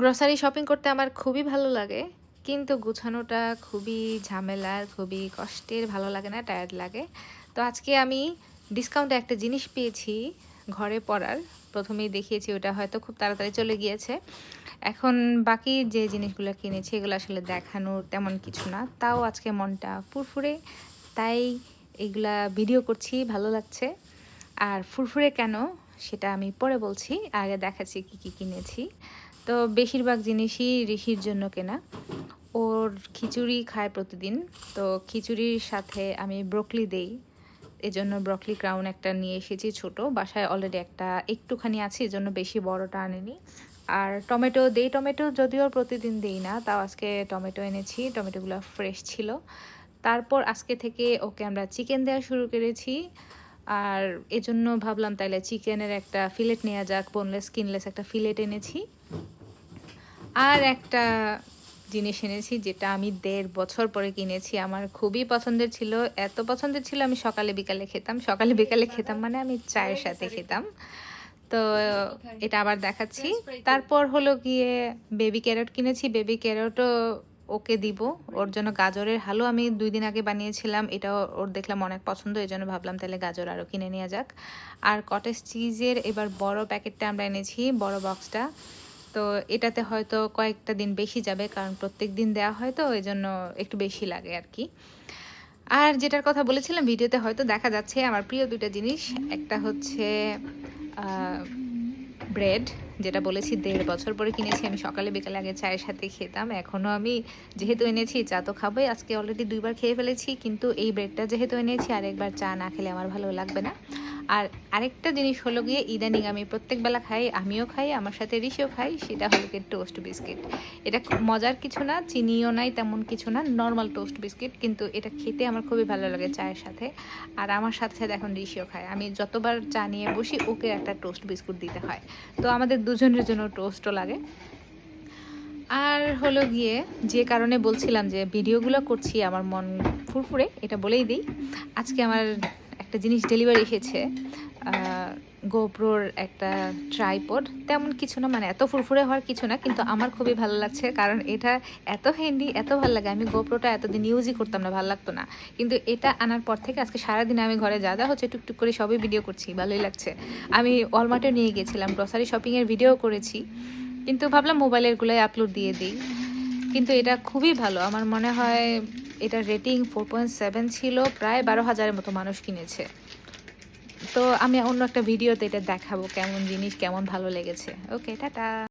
Grocery shopping করতে আমার খুবই ভালো লাগে, কিন্তু গুছানোটা খুবই ঝামেলার খুবই কষ্টের, ভালো লাগে না টায়ার্ড লাগে। তো আজকে আমি ডিসকাউন্টে একটা জিনিস পেয়েছি ঘরে পড়ার প্রথমেই দেখিয়েছি ওটা হয়তো খুব তাড়াতাড়ি চলে গিয়েছে। এখন বাকি যে জিনিসগুলো কিনেছি এগুলো আসলে দেখানোর তেমন কিছু না, তাও আজকে মনটা ফুরফুরে। তাই এগুলা ভিডিও করছি, ভালো লাগছে। আর ফুরফুরে কেন সেটা আমি পরে বলছি, আগে দেখাচ্ছি কি কি কিনেছি। তো বেশিরভাগ জিনিসই ঋষির জন্য কেনা। ওর খিচুড়ি খায় প্রতিদিন। তো খিচুড়ির সাথে আমি ব্রকলি দেই। এজন্য ব্রকলি ক্রাউন একটা নিয়ে এসেছি ছোট। বাসায় অলরেডি একটা একটুখানি আছে, এজন্য বেশি বড়টা আনেনি। আর টমেটো দেই। টমেটো যদিও প্রতিদিন দেই না, তাও আজকে টমেটো এনেছি। টমেটোগুলো ফ্রেশ ছিল। তারপর আজকে থেকে ওকে আমরা চিকেন দেওয়া শুরু করেছি। আর এজন্য ভাবলাম তাইলে চিকেনের একটা ফিলেট নেওয়া যাক বোনলেস স্কিনলেস একটা ফিলেট এনেছি। আর একটা জিনিস এনেছি যেটা আমি দেড় বছর পরে কিনেছি আমার খুবই পছন্দের ছিল। এত পছন্দের ছিল আমি সকালে বিকালে খেতাম সকালে বিকালে খেতাম মানে আমি চায়ের সাথে খেতাম। তো এটা আবার দেখাচ্ছি। তারপর হলো গিয়ে বেবি ক্যারট কিনেছি। বেবি ক্যারটও ওকে দিব ওর জন্য গাজরের হালু আমি দুই দিন আগে বানিয়েছিলাম। এটা ওর দেখলাম অনেক পছন্দ এই জন্য ভাবলাম তাহলে গাজর আরও কিনে নেওয়া যাক। আর কটেজ চিজের এবার বড় প্যাকেটটা আমরা এনেছি বড় বক্সটা। তো এটাতে হয়তো কয়েকটা দিন বেশি যাবে, কারণ প্রত্যেক দিন দেওয়া হয় তো এই জন্য একটু বেশি লাগে আর কি। আর যেটার কথা বলেছিলাম, ভিডিওতে হয়তো দেখা যাচ্ছে আমার প্রিয় দুইটা জিনিস। একটা হচ্ছে ব্রেড, যেটা বলেছি দেড় বছর পরে কিনেছি। আমি সকালে বিকালে আগে চায়ের সাথে খেতাম। এখনও আমি যেহেতু এনেছি, চা তো খাবোই। আজকে অলরেডি দুইবার খেয়ে ফেলেছি, কিন্তু এই ব্রেডটা যেহেতু এনেছি, আর একবার চা না খেলে আমার ভালো লাগবে না। আর আরেকটা জিনিস হলো গিয়ে ইদানিং আমি প্রত্যেক বেলা খাই, আমিও খাই, আমার সাথে ঋষিও খাই সেটা হলো গিয়ে টোস্ট বিস্কিট এটা মজার কিছু না, চিনিও নাই তেমন কিছু না নর্মাল টোস্ট বিস্কিট কিন্তু এটা খেতে আমার খুবই ভালো লাগে চায়ের সাথে। আর আমার সাথে সাথে এখন ঋষিও খায়। আমি যতবার চা নিয়ে বসি, ওকে একটা টোস্ট বিস্কুট দিতে হয়। তো আমাদের দুজনের জন্য টোস্টও লাগে। আর হলো গিয়ে যে কারণে বলছিলাম যে ভিডিওগুলো করছি, আমার মন ফুরফুরে, এটা বলেই দিই। আজকে আমার একটা জিনিস ডেলিভারি এসেছে গোপ্রোর একটা ট্রাইপড তেমন কিছু না মানে এত ফুরফুরে হওয়ার কিছু না, কিন্তু আমার খুবই ভালো লাগছে, কারণ এটা এত হ্যান্ডি এত ভালো লাগে। আমি গোপ্রোটা এতদিন ইউজই করতাম না, ভালো লাগতো না। কিন্তু এটা আনার পর থেকে আজকে সারাদিন আমি ঘরে যা যা হচ্ছে টুকটুক করে সবই ভিডিও করছি, ভালোই লাগছে। আমি অলমার্টে নিয়ে গেছিলাম গ্রসারি শপিংয়ের ভিডিও করেছি, কিন্তু ভাবলাম মোবাইলেরগুলোই আপলোড দিয়ে দিই। কিন্তু এটা খুবই ভালো, আমার মনে হয় এটা রেটিং ফোর পয়েন্ট সেভেন ছিল, প্রায় বারো হাজারের মতো মানুষ কিনেছে। তো আমি অন্য একটা ভিডিওতে এটা দেখাবো, কেমন জিনিস, কেমন ভালো লেগেছে। Okay ta ta.